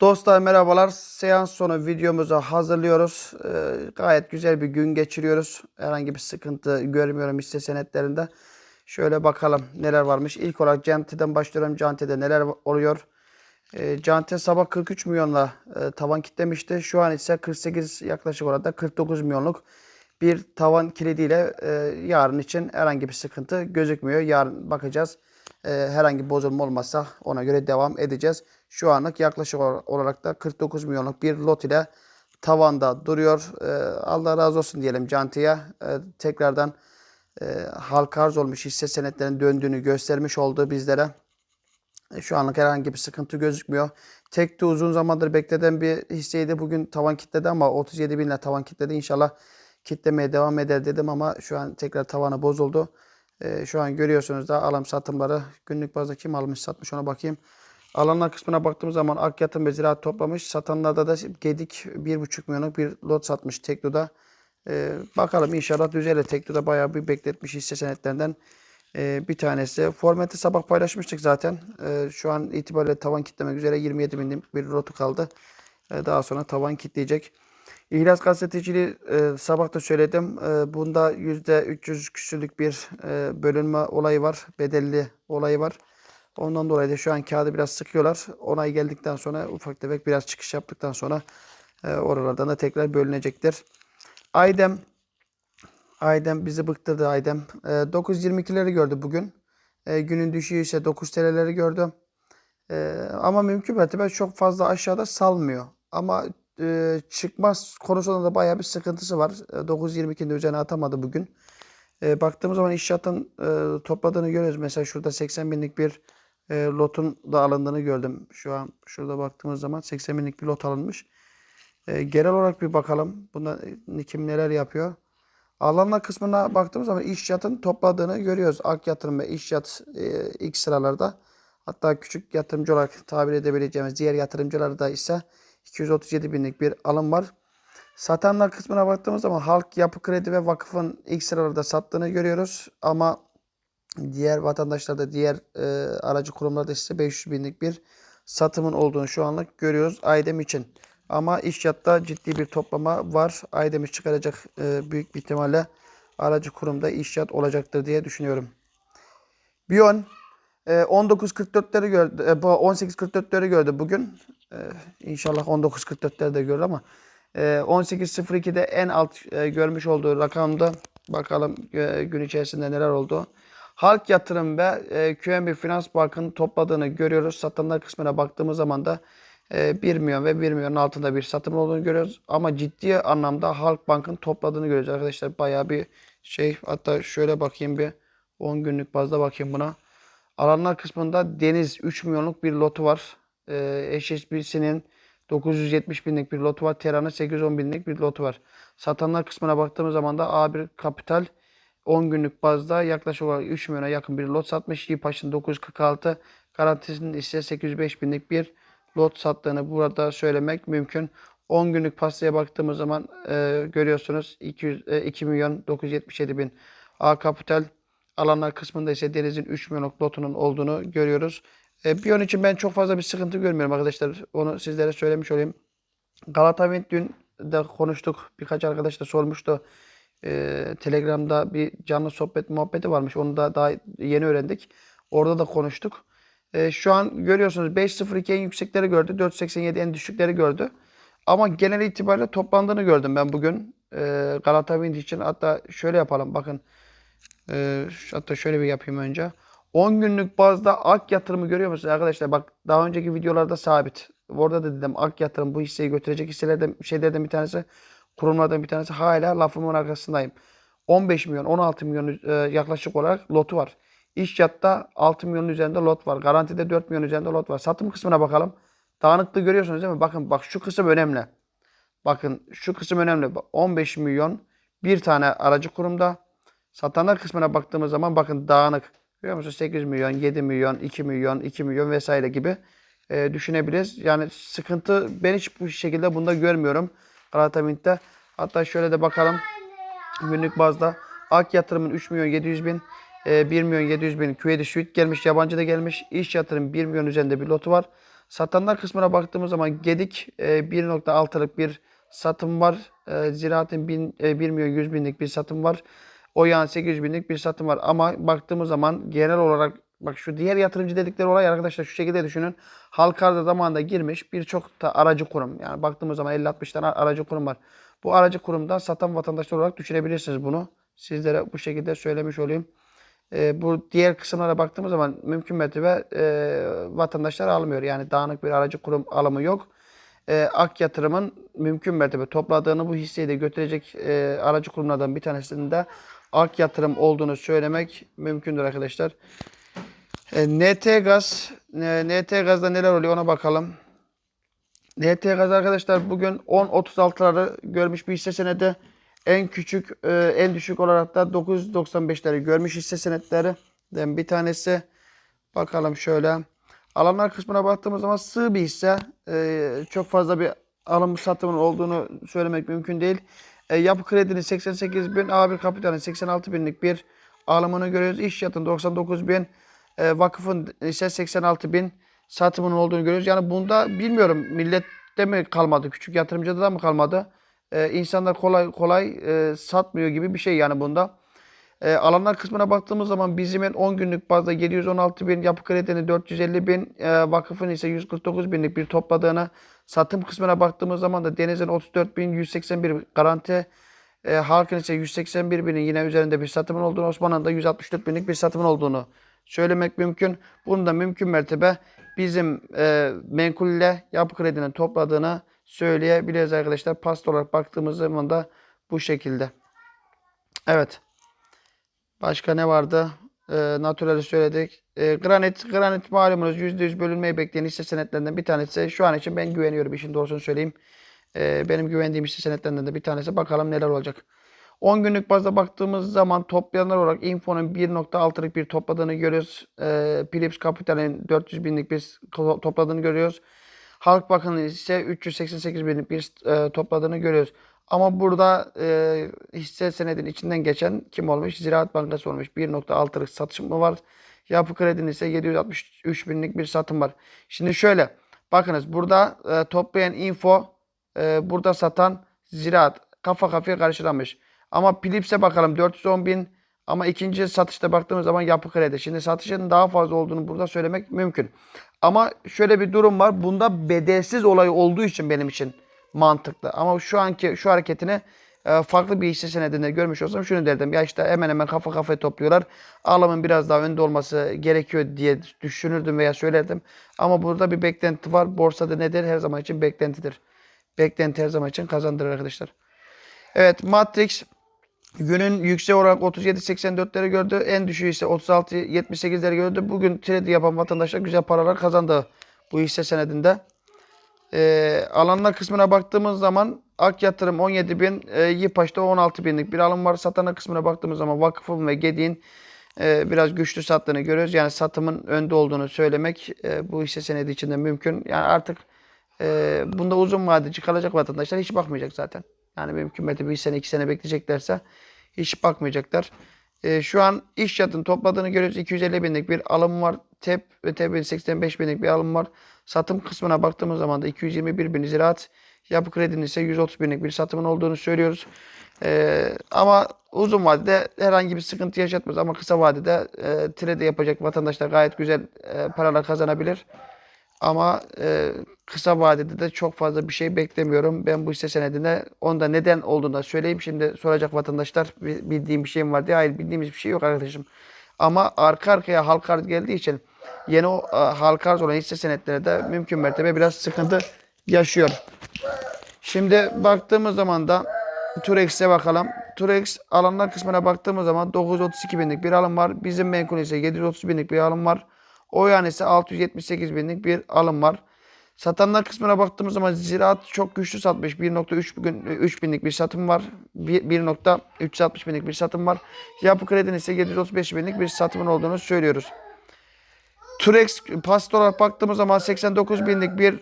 Dostlar merhabalar. Seans sonu videomuzu hazırlıyoruz. Ee, gayet güzel bir gün geçiriyoruz. Herhangi bir sıkıntı görmüyorum hisse senetlerinde. Şöyle bakalım neler varmış. İlk olarak Cante'den başlıyorum. Cante'de neler oluyor? E, Cante sabah 43 milyonla e, tavan kitlemişti. Şu an ise 48 yaklaşık orada 49 milyonluk bir tavan kilidiyle e, yarın için herhangi bir sıkıntı gözükmüyor. Yarın bakacağız. E, herhangi bir bozulma olmazsa ona göre devam edeceğiz. Şu anlık yaklaşık olarak da 49 milyonluk bir lot ile tavanda duruyor. E, Allah razı olsun diyelim Cante'ye. E, tekrardan e, halka arz olmuş hisse senetlerinin döndüğünü göstermiş oldu bizlere. E, Şu anlık herhangi bir sıkıntı gözükmüyor. Tek de uzun zamandır beklediğim bir hisseydi. Bugün tavan kitledi ama 37 binle tavan kitledi. İnşallah kitlemeye devam eder dedim ama şu an tekrar tavanı bozuldu. E, şu an görüyorsunuz da alım satımları günlük bazda kim almış satmış ona bakayım. Alanlar kısmına baktığımız zaman ak yatırım ve ziraat toplamış. Satanlarda da Gedik 1,5 milyonluk bir lot satmış Tekno'da. E, bakalım inşallah düzelir. Tekno'da bayağı bir bekletmiş hisse senetlerinden e, bir tanesi. Formatı sabah paylaşmıştık zaten. E, şu an itibariyle tavan kitlemek üzere 27 binlik bir lotu kaldı. E, daha sonra tavan kitleyecek. İhlas gazeteciliği e, sabah da söyledim. E, bunda %300 küsürlük bir e, bölünme olayı var. Bedelli olayı var. Ondan dolayı da şu an kağıdı biraz sıkıyorlar. Onay geldikten sonra ufak tefek biraz çıkış yaptıktan sonra e, oralardan da tekrar bölünecektir. Aydem Aydem bizi bıktırdı Aydem. E, 9.22'leri gördü bugün. E, günün düşüğü ise 9 TL'leri gördü. E, ama mümkün mertebe çok fazla aşağıda salmıyor. Ama e, çıkmaz konusunda da bayağı bir sıkıntısı var. E, 9.22'nin üzerine atamadı bugün. E, baktığımız zaman inşaatın e, topladığını görüyoruz. Mesela şurada 80 binlik bir e, lotun da alındığını gördüm. Şu an şurada baktığımız zaman 80 binlik bir lot alınmış. E, genel olarak bir bakalım. Bunda e, kim neler yapıyor. Alanlar kısmına baktığımız zaman iş yatın topladığını görüyoruz. Ak yatırım ve iş yat e, ilk sıralarda. Hatta küçük yatırımcı olarak tabir edebileceğimiz diğer yatırımcılarda ise 237 binlik bir alım var. Satanlar kısmına baktığımız zaman Halk Yapı Kredi ve Vakıf'ın ilk sıralarda sattığını görüyoruz. Ama diğer vatandaşlarda, diğer e, aracı kurumlarda ise 500 binlik bir satımın olduğunu şu anlık görüyoruz Aydem için. Ama İşyat'ta ciddi bir toplama var. Aydem'i çıkaracak e, büyük bir ihtimalle aracı kurumda İşyat olacaktır diye düşünüyorum. Bion e, 19.44'leri gördü. E, bu 18.44'leri gördü bugün. E, inşallah 19.44'leri de görür ama e, 18.02'de en alt e, görmüş olduğu rakamda bakalım e, gün içerisinde neler oldu. Halk Yatırım ve e, QNB Finans Bank'ın topladığını görüyoruz. Satanlar kısmına baktığımız zaman da e, 1 milyon ve 1 milyonun altında bir satım olduğunu görüyoruz. Ama ciddi anlamda Halk Bank'ın topladığını görüyoruz arkadaşlar. Bayağı bir şey hatta şöyle bakayım bir 10 günlük bazda bakayım buna. Alanlar kısmında Deniz 3 milyonluk bir lotu var. E, HSBC'nin 970 binlik bir lotu var. Terran'ın 810 binlik bir lotu var. Satanlar kısmına baktığımız zaman da A1 Kapital 10 günlük bazda yaklaşık olarak 3 milyona yakın bir lot satmış. Yipaş'ın 946, Garantisinin ise 805 binlik bir lot sattığını burada söylemek mümkün. 10 günlük pastaya baktığımız zaman e, görüyorsunuz 200, e, 2 milyon 977 bin. A Kapital alanlar kısmında ise Deniz'in 3 milyonluk lotunun olduğunu görüyoruz. E, Biyon için ben çok fazla bir sıkıntı görmüyorum arkadaşlar. Onu sizlere söylemiş olayım. Galata Wind dün de konuştuk. Birkaç arkadaş da sormuştu. E, Telegram'da bir canlı sohbet muhabbeti varmış. Onu da daha yeni öğrendik. Orada da konuştuk. E, şu an görüyorsunuz 5.02 en yüksekleri gördü. 4.87 en düşükleri gördü. Ama genel itibariyle toplandığını gördüm ben bugün. E, Galata Wind için. Hatta şöyle yapalım. Bakın. E, hatta şöyle bir yapayım önce. 10 günlük bazda ak yatırımı görüyor musunuz arkadaşlar? Bak daha önceki videolarda sabit. Orada da dedim ak yatırım bu hisseyi götürecek hisselerden şeylerden bir tanesi kurumlardan bir tanesi hala lafımın arkasındayım. 15 milyon 16 milyon e, yaklaşık olarak lotu var. İşyat'ta 6 milyonun üzerinde lot var. Garantide 4 milyon üzerinde lot var. Satım kısmına bakalım. Dağınıklığı görüyorsunuz değil mi? Bakın bak şu kısım önemli. Bakın şu kısım önemli. 15 milyon bir tane aracı kurumda. Satanlar kısmına baktığımız zaman bakın dağınık. Görüyor musunuz? 8 milyon, 7 milyon, 2 milyon, 2 milyon vesaire gibi e, düşünebiliriz. Yani sıkıntı ben hiç bu şekilde bunda görmüyorum. Galata Wind'de. Hatta şöyle de bakalım. Günlük bazda Ak yatırımın 3 milyon 700 bin, e, 1 milyon 700 bin Küveydi Suite gelmiş, yabancı da gelmiş. İş yatırım 1 milyon üzerinde bir lotu var. Satanlar kısmına baktığımız zaman Gedik e, 1.6'lık bir satım var. E, Ziraat'ın bin, e, 1 milyon 100 binlik bir satım var. Oyağın 800 binlik bir satım var. Ama baktığımız zaman genel olarak bak şu diğer yatırımcı dedikleri olay arkadaşlar şu şekilde düşünün. Halk arzı zamanında girmiş birçok da aracı kurum. Yani baktığımız zaman 50-60 tane aracı kurum var. Bu aracı kurumdan satan vatandaşlar olarak düşünebilirsiniz bunu. Sizlere bu şekilde söylemiş olayım. E, bu diğer kısımlara baktığımız zaman mümkün mertebe e, vatandaşlar almıyor. Yani dağınık bir aracı kurum alımı yok. E, Ak Yatırım'ın mümkün mertebe topladığını bu hisseyi de götürecek e, aracı kurumlardan bir tanesinin de Ak Yatırım olduğunu söylemek mümkündür arkadaşlar. E, NT Gaz, e, NT Gaz'da neler oluyor ona bakalım. NT Gaz arkadaşlar bugün 10.36'ları görmüş bir hisse senedi. En küçük, e, en düşük olarak da 9.95'leri görmüş hisse senetlerinden bir tanesi. Bakalım şöyle. Alanlar kısmına baktığımız zaman sığ bir hisse. Çok fazla bir alım satımın olduğunu söylemek mümkün değil. Yapı kredinin 88 bin, A1 kapitalin 86 binlik bir alımını görüyoruz. İş yatın 99 bin, e, vakıfın ise 86 bin satımının olduğunu görüyoruz. Yani bunda bilmiyorum millette mi kalmadı, küçük yatırımcıda da mı kalmadı? E, insanlar kolay kolay e, satmıyor gibi bir şey yani bunda. E, alanlar kısmına baktığımız zaman bizimin 10 günlük bazda 716 bin, yapı kredinin 450 bin, e, vakıfın ise 149 binlik bir topladığını, satım kısmına baktığımız zaman da denizin 34 bin, 181 garanti, e, halkın ise 181 binin yine üzerinde bir satımın olduğunu, Osmanlı'nın da 164 binlik bir satımın olduğunu söylemek mümkün. Bunu da mümkün mertebe bizim e, menkulle yapı kredinin topladığını söyleyebiliriz arkadaşlar. Past olarak baktığımız zaman da bu şekilde. Evet. Başka ne vardı? E, Natural'i söyledik. E, granit, granit malumunuz %100 bölünmeyi bekleyen hisse senetlerinden bir tanesi. Şu an için ben güveniyorum işin doğrusunu söyleyeyim. E, benim güvendiğim hisse senetlerinden de bir tanesi. Bakalım neler olacak. 10 günlük bazda baktığımız zaman toplayanlar olarak Info'nun 1.6'lık bir topladığını görüyoruz. E, Philips Capital'in 400 binlik bir topladığını görüyoruz. Halk Bakanı ise 388 binlik bir e, topladığını görüyoruz. Ama burada e, hisse senedin içinden geçen kim olmuş? Ziraat Bankası olmuş. 1.6'lık satışım mı var? Yapı Kredi'nin ise 763 binlik bir satım var. Şimdi şöyle bakınız burada e, toplayan info e, burada satan ziraat kafa kafaya karşılamış. Ama Philips'e bakalım 410 bin ama ikinci satışta baktığımız zaman yapı kredi. Şimdi satışın daha fazla olduğunu burada söylemek mümkün. Ama şöyle bir durum var. Bunda bedelsiz olay olduğu için benim için mantıklı. Ama şu anki şu hareketini e, farklı bir hisse senedinde görmüş olsam şunu derdim. Ya işte hemen hemen kafa kafaya topluyorlar. Alımın biraz daha önde olması gerekiyor diye düşünürdüm veya söylerdim. Ama burada bir beklenti var. Borsada nedir? Her zaman için beklentidir. Beklenti her zaman için kazandırır arkadaşlar. Evet Matrix günün yüksek olarak 37.84'leri gördü. En düşüğü ise 36.78'leri gördü. Bugün trade yapan vatandaşlar güzel paralar kazandı bu hisse senedinde. E, alanlar kısmına baktığımız zaman Ak Yatırım 17 bin, e, Yipaş'ta 16 binlik bir alım var. Satana kısmına baktığımız zaman Vakıfın ve Gedi'nin e, biraz güçlü sattığını görüyoruz. Yani satımın önde olduğunu söylemek e, bu hisse senedi içinde mümkün. Yani artık e, bunda uzun vadeci kalacak vatandaşlar hiç bakmayacak zaten. Yani mümkün mertebe bir sene iki sene bekleyeceklerse hiç bakmayacaklar. E, şu an iş yatın topladığını görüyoruz. 250 binlik bir alım var. TEP ve TEP'in 85 binlik bir alım var. Satım kısmına baktığımız zaman da 221 bin ziraat. Yapı kredinin ise 130 binlik bir satımın olduğunu söylüyoruz. Ee, ama uzun vadede herhangi bir sıkıntı yaşatmaz. Ama kısa vadede e, trade yapacak vatandaşlar gayet güzel e, paralar kazanabilir. Ama e, kısa vadede de çok fazla bir şey beklemiyorum. Ben bu hisse senedine onda neden olduğunu da söyleyeyim. Şimdi soracak vatandaşlar bildiğim bir şeyim var diye. Hayır bildiğimiz bir şey yok arkadaşım. Ama arka arkaya halka arz geldiği için yeni o halka arz olan hisse senetleri de mümkün mertebe biraz sıkıntı yaşıyor. Şimdi baktığımız zaman da Turex'e bakalım. Turex alanlar kısmına baktığımız zaman 932 binlik bir alım var. Bizim menkul ise 730 binlik bir alım var. O yani ise 678 binlik bir alım var. Satanlar kısmına baktığımız zaman ziraat çok güçlü satmış. 1.3 bugün 3 binlik bir satım var. 1.360 binlik bir satım var. Yapı kredinin ise 735 binlik bir satımın olduğunu söylüyoruz. Turex pasta olarak baktığımız zaman 89 binlik bir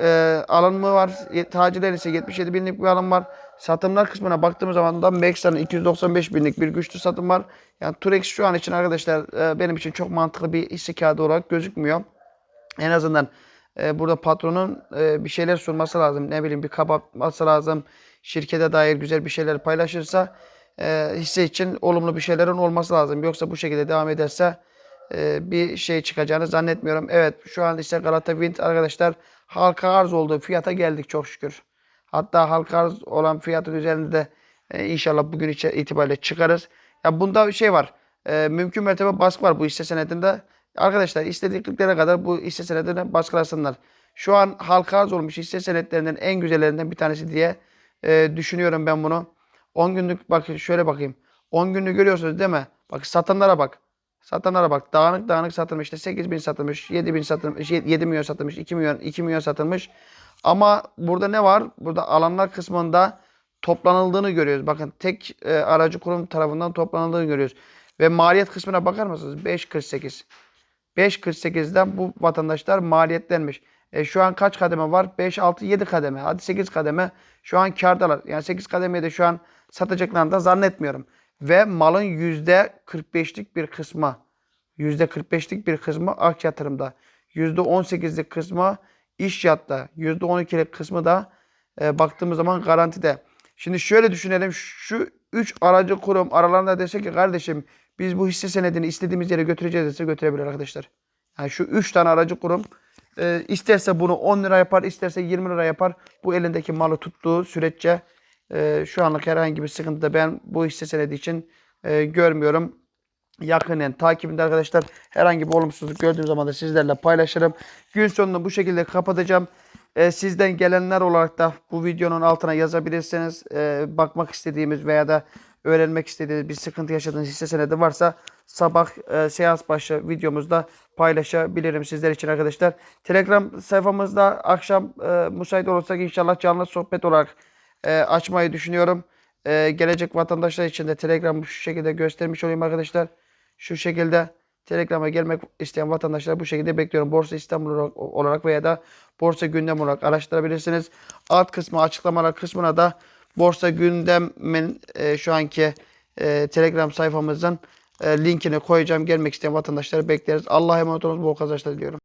e, alımı var. Tacirler ise 77 binlik bir alım var. Satımlar kısmına baktığımız zaman da Max'tan 295 binlik bir güçlü satım var. Yani Turex şu an için arkadaşlar e, benim için çok mantıklı bir hisse kağıdı olarak gözükmüyor. En azından e, burada patronun e, bir şeyler sunması lazım. Ne bileyim bir kapatması lazım. Şirkete dair güzel bir şeyler paylaşırsa hisse için olumlu bir şeylerin olması lazım. Yoksa bu şekilde devam ederse bir şey çıkacağını zannetmiyorum. Evet şu an ise Galata Wind arkadaşlar halka arz olduğu fiyata geldik çok şükür. Hatta halka arz olan fiyatın üzerinde de e, inşallah bugün itibariyle çıkarız. Ya bunda bir şey var. E, mümkün mertebe baskı var bu hisse senedinde. Arkadaşlar istedikleri kadar bu hisse senedine baskılasınlar. Şu an halka arz olmuş hisse senetlerinden en güzellerinden bir tanesi diye e, düşünüyorum ben bunu. 10 günlük bak şöyle bakayım. 10 günlük görüyorsunuz değil mi? Bak satanlara bak. Satanlara bak. Dağınık dağınık satılmış. İşte 8 bin satılmış. 7 bin satılmış. 7 milyon satılmış. 2 milyon 2 milyon satılmış. Ama burada ne var? Burada alanlar kısmında toplanıldığını görüyoruz. Bakın tek e, aracı kurum tarafından toplanıldığını görüyoruz. Ve maliyet kısmına bakar mısınız? 5.48. 5.48'den bu vatandaşlar maliyetlenmiş. E, şu an kaç kademe var? 5, 6, 7 kademe. Hadi 8 kademe. Şu an kardalar. Yani 8 kademeye de şu an satacaklarını da zannetmiyorum. Ve malın %45'lik bir kısmı %45'lik bir kısmı ak yatırımda. %18'lik kısmı iş yatta. %12'lik kısmı da e, baktığımız zaman garantide. Şimdi şöyle düşünelim. Şu 3 aracı kurum aralarında dese ki kardeşim biz bu hisse senedini istediğimiz yere götüreceğiz dese götürebilir arkadaşlar. Yani şu 3 tane aracı kurum e, isterse bunu 10 lira yapar, isterse 20 lira yapar. Bu elindeki malı tuttuğu süreççe e, şu anlık herhangi bir sıkıntı da ben bu hisse senedi için e, görmüyorum yakinen takibinde arkadaşlar. Herhangi bir olumsuzluk gördüğüm zaman da sizlerle paylaşırım. Gün sonunu bu şekilde kapatacağım. Ee, sizden gelenler olarak da bu videonun altına yazabilirsiniz. Ee, bakmak istediğimiz veya da öğrenmek istediğiniz bir sıkıntı yaşadığınız hisse senedi varsa sabah e, seans başı videomuzda paylaşabilirim sizler için arkadaşlar. Telegram sayfamızda akşam e, müsait olursak inşallah canlı sohbet olarak e, açmayı düşünüyorum. E, gelecek vatandaşlar için de Telegram'ı şu şekilde göstermiş olayım arkadaşlar. Şu şekilde Telegram'a gelmek isteyen vatandaşlar bu şekilde bekliyorum. Borsa İstanbul olarak- veya da borsa gündem olarak araştırabilirsiniz. Alt kısmı açıklamalar kısmına da borsa gündemin e, şu anki e, Telegram sayfamızın e, linkini koyacağım. Gelmek isteyen vatandaşları bekleriz. Allah'a emanet olun. Bol kazançlar diliyorum.